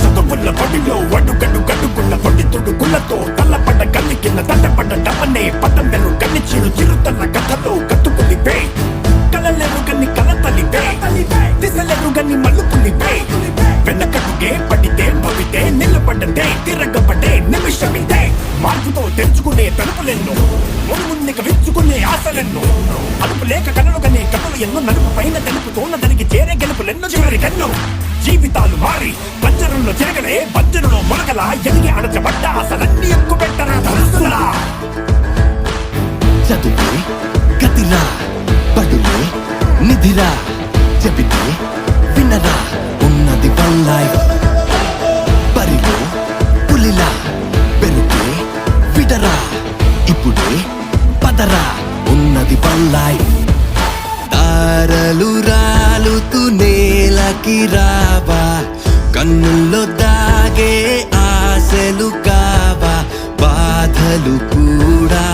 చదువుల బడిలో అడుగడు గడుగుల పొడి తుడుకులతో తల్లపడ్డ గల్లి కింద తల్లపడ్డ డబ్బనే పట్టందెలు కన్ని చిరు చిరుతన్న భవితే తిరగబడ్డే నిమిషం ఇదే మార్పుతో తెరుచుకునే తలుపులెన్నో మునుముందుక విచ్చుకునే ఆశలెన్నో. అదుపు లేక కనులు కనే కథలు ఎన్నో నలుపు పైన తెలుపుతోన్న దానికి చేరే గెలుపులెన్నో చివరికెన్నో. జీవితాలు మారి పంజరంలో తిరగలే పంజరంలో మొలకల ఎదిగి అడచబడ్డ అసలన్నీ ఎక్కువ పెట్టరా ధనుసులా చదువే గతిరా పడులే నిధిరా చెబితే వినరా ఉన్నది వన్ లైఫ్. నేలకి రావా కన్నుల్లో దాగే ఆశలు కావా? బాధలు కూడా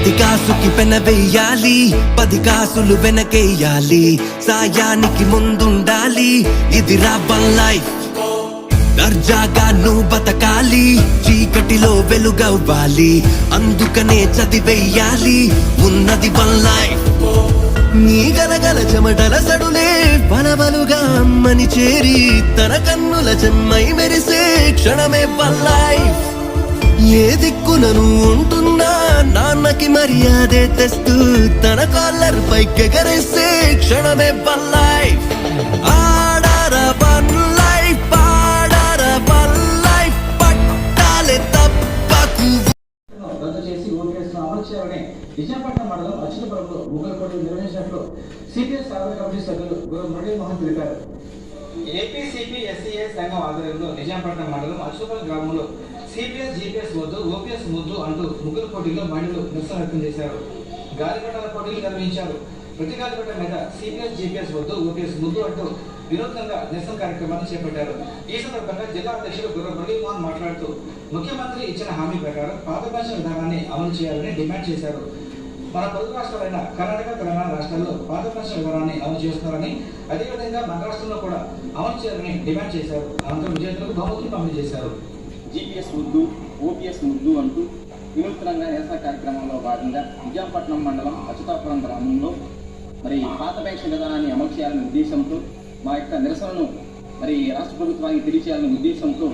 మది కాసుకి పెన వెయ్యాలి పది కాసులు వెనకేయాలి సాయానికి ముందుండాలి. ఇది రాబన్ లైఫ్. దర్జాగా నువ్వు బతకాలి. చీకటిలో వెలుగవ్వాలి. అందుకనే చదివేయాలి ఉన్నది వన్ లైఫ్. నీ గలగల చెమటల సడులే బలబలుగా అమ్మని చేరి తన కన్నుల చెమ్మై మెరిసే క్షణమే వన్ లైఫ్. ఏ దిక్కునను ఉంటుంది నాన్నకి మర్యాదే తెస్తూ తన కాలర్ పైకెగరేసే క్షణమే వన్ లైఫ్. ఆడార వన్ లైఫ్ వన్ లైఫ్ పట్టాలే తప్పకు. రద్దు చేసి అమలు విజయపట్నం మండలం అచ్యుతపురంలో ముగ్గురు నిర్వహించినట్లు సిపిఎస్ సాధన కమిటీ సభ్యులు గురు మురళీ మోహన్ తెలిపారు. ఏపీసీపీ ఎస్సీఏ సంఘం ఆధ్వర్యంలో నిజాంపట్నం మండలం అచ్చుపల్లి గ్రామంలో సిపిఎస్ జీపీఎస్ వద్దు ఓపీఎస్ ముద్దు అంటూ ముగ్గురు పోటీల్లో మహిళలు నిరసన వ్యక్తం చేశారు. గాలిపటాల పోటీలు నిర్వహించారు. ప్రతి గాలిపటం మీద సిపిఎస్ జీపీఎస్ వద్దు ఓపీఎస్ ముద్దు అంటూ వినూత్నంగా నిరసన కార్యక్రమాన్ని చేపట్టారు. ఈ సందర్భంగా జిల్లా అధ్యక్షుడు గుర్ర మురళీమోహన్ మాట్లాడుతూ ముఖ్యమంత్రి ఇచ్చిన హామీ ప్రకారం పాత భాష విధానాన్ని అమలు చేయాలని డిమాండ్ చేశారు. మన పొరుగు రాష్ట్రాలైన కర్ణాటక తెలంగాణ రాష్ట్రాల్లో పాత వివరాన్ని అమలు చేస్తున్నారని అదేవిధంగా మన రాష్ట్రంలో కూడా అమలు చేయాలని డిమాండ్ చేశారు. అనంతరం విజేతలకు బహుమతులు పంపిణీ చేశారు. జీపీఎస్ ముద్దు ఓపీఎస్ ముద్దు అంటూ వినూత్నంగా నిరసన కార్యక్రమంలో భాగంగా విజయపట్నం మండలం అచ్యుతాపురం గ్రామంలో మరి పాత పెన్షన్ విధానాన్ని అమలు చేయాలనే ఉద్దేశంతో మా యొక్క నిరసనను మరి రాష్ట్ర ప్రభుత్వానికి తెలియచేయాలనే ఉద్దేశంతో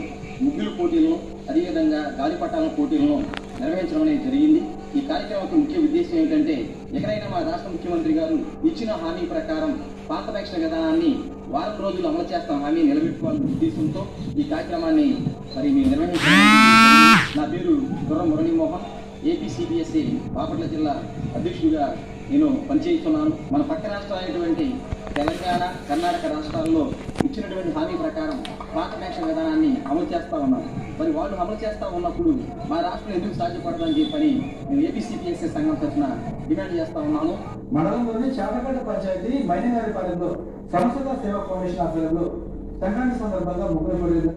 ముగ్గులు పోటీలను అదేవిధంగా గాలిపటాల పోటీలను నిర్వహించడం అనేది జరిగింది. ఈ కార్యక్రమం యొక్క ముఖ్య ఉద్దేశం ఏంటంటే ఎక్కడైనా మా రాష్ట్ర ముఖ్యమంత్రి గారు ఇచ్చిన హామీ ప్రకారం పాత పెన్షన్ విధానాన్ని వారం రోజులు అమలు చేస్తాం హామీ నిలబెట్టుకోవాలని ఉద్దేశంతో ఈ కార్యక్రమాన్ని మరి మేము నిర్వహించాం నా పేరు గుర్ర మురళీమోహన్. ఏపీసీబీఎస్ఏ బాపట్ల జిల్లా అధ్యక్షుడిగా నేను పనిచేస్తున్నాను. మన పక్క రాష్ట్రాలైనటువంటి తెలంగాణ కర్ణాటక రాష్ట్రాల్లో ఇచ్చినటువంటి హామీ ప్రకారం పాత పెన్షన్ విధానాన్ని అమలు చేస్తా ఉన్నారు మరి వాళ్ళు అమలు చేస్తా ఉన్నప్పుడు మా రాష్ట్రం ఎందుకు సాధ్యపడదని చెప్పని నేను ఏపీసీపీఎస్ఏ సంఘం తరఫున డిమాండ్ చేస్తా ఉన్నాను. మండలంలోని చేపలగడ్డ పంచాయతీ మైనింగారిపాలెంలో సంస్థ సేవా ఫౌండేషన్ ఆధ్వర్యంలో సంక్రాంతి సందర్భంగా ముగ్గురు